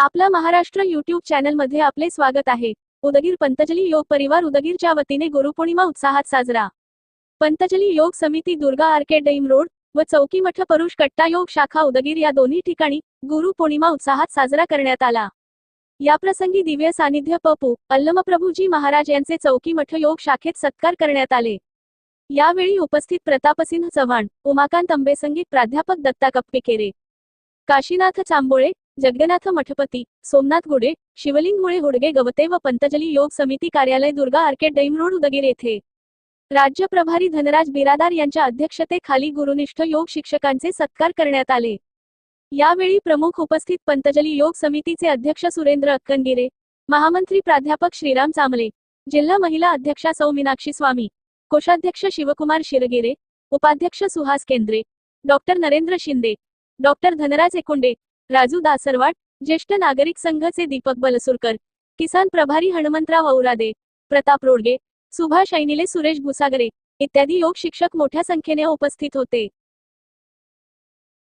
आपला महाराष्ट्र युट्यूब चॅनलमध्ये आपले स्वागत आहे. उदगीर पंतजली योग परिवार उदगीरच्या वतीने गुरुपौर्णिमा उत्साहात साजरा. पंतजली योग समिती दुर्गा आर्केड डैम रोड व चौकी मठ परुष कट्टा योग शाखा उदगीर या दोन्ही ठिकाणी गुरुपौर्णिमा उत्साहात साजरा करण्यात आला. याप्रसंगी दिव्य सानिध्य पपू अल्लमप्रभूजी महाराज यांचे चौकी मठ योग शाखेत सत्कार करण्यात आले. यावेळी उपस्थित प्रतापसिंह चव्हाण उमाकांत अंबेसंगीत प्राध्यापक दत्ता कप्पेकेरे काशीनाथ चांबोळे जगन्नाथ मठपती सोमनाथ गुडे शिवलिंग मुळे हुडगे गवते व पंतजली योग समिती कार्यालय Durga arcade dam road Udgir येथे. राज्य प्रभारी धनराज बिरादार यांच्या अध्यक्षतेखाली गुरुनिष्ठ योग शिक्षकांचे सत्कार करण्यात आले. यावेळी प्रमुख उपस्थित पंतजली योग समितीचे अध्यक्ष सुरेंद्र अक्कनगिरे महामंत्री प्राध्यापक श्रीराम चामले जिल्हा महिला अध्यक्षा सौ मीनाक्षी स्वामी कोषाध्यक्ष शिवकुमार शिरगिरे उपाध्यक्ष सुहास केंद्रे डॉक्टर नरेंद्र शिंदे डॉक्टर धनराज एकुंडे राजू दासरवाट ज्येष्ठ नागरिक संघाचे दीपक बलसुरकर किसान प्रभारी हनुमंतराव औरादे प्रताप रोडगे सुभाष ऐनिले सुरेश भुसागरे इत्यादी योग शिक्षक मोठ्या संख्येने उपस्थित होते.